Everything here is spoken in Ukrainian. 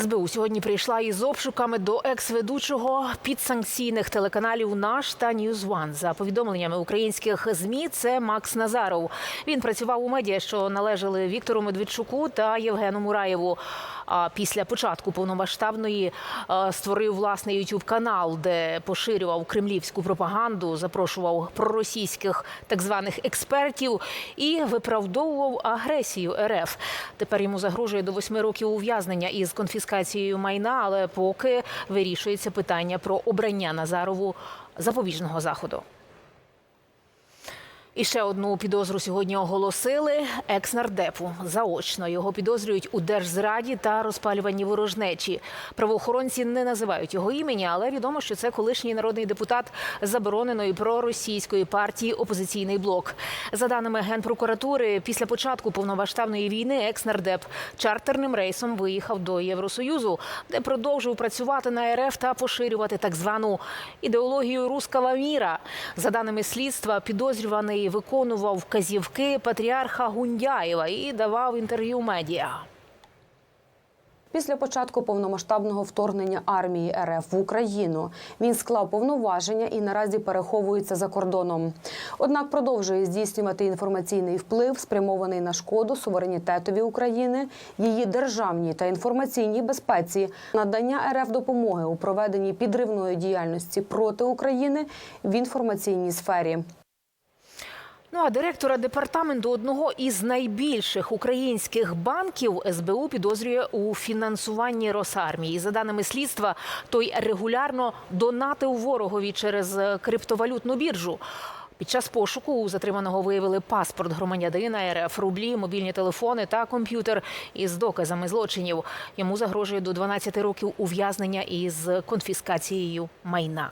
СБУ сьогодні прийшла із обшуками до екс-ведучого підсанкційних телеканалів «Наш» та «Ньюз Ван». За повідомленнями українських змі, це Макс Назаров. Він працював у медіа, що належали Віктору Медведчуку та Євгену Мураєву. А після початку повномасштабної е, створив власний youtube канал, де поширював кремлівську пропаганду, запрошував проросійських так званих експертів і виправдовував агресію РФ. Тепер йому загрожує до восьми років ув'язнення із конфіскацією майна, але поки вирішується питання про обрання Назарову запобіжного заходу. І ще одну підозру сьогодні оголосили екс-нардепу. Заочно його підозрюють у держзраді та розпалюванні ворожнечі. Правоохоронці не називають його імені, але відомо, що це колишній народний депутат забороненої проросійської партії Опозиційний блок. За даними генпрокуратури, після початку повномасштабної війни екс-нардеп чартерним рейсом виїхав до Євросоюзу, де продовжив працювати на РФ та поширювати так звану ідеологію руского міра. За даними слідства, підозрюваний виконував вказівки патріарха Гундяєва і давав інтерв'ю медіа. Після початку повномасштабного вторгнення армії РФ в Україну він склав повноваження і наразі переховується за кордоном. Однак продовжує здійснювати інформаційний вплив, спрямований на шкоду суверенітетові України, її державній та інформаційній безпеці, надання РФ допомоги у проведенні підривної діяльності проти України в інформаційній сфері. Ну а директора департаменту одного із найбільших українських банків СБУ підозрює у фінансуванні Росармії. За даними слідства, той регулярно донатив ворогові через е, криптовалютну біржу. Під час пошуку у затриманого виявили паспорт громадянина РФ, рублі, мобільні телефони та комп'ютер із доказами злочинів. Йому загрожує до 12 років ув'язнення із конфіскацією майна.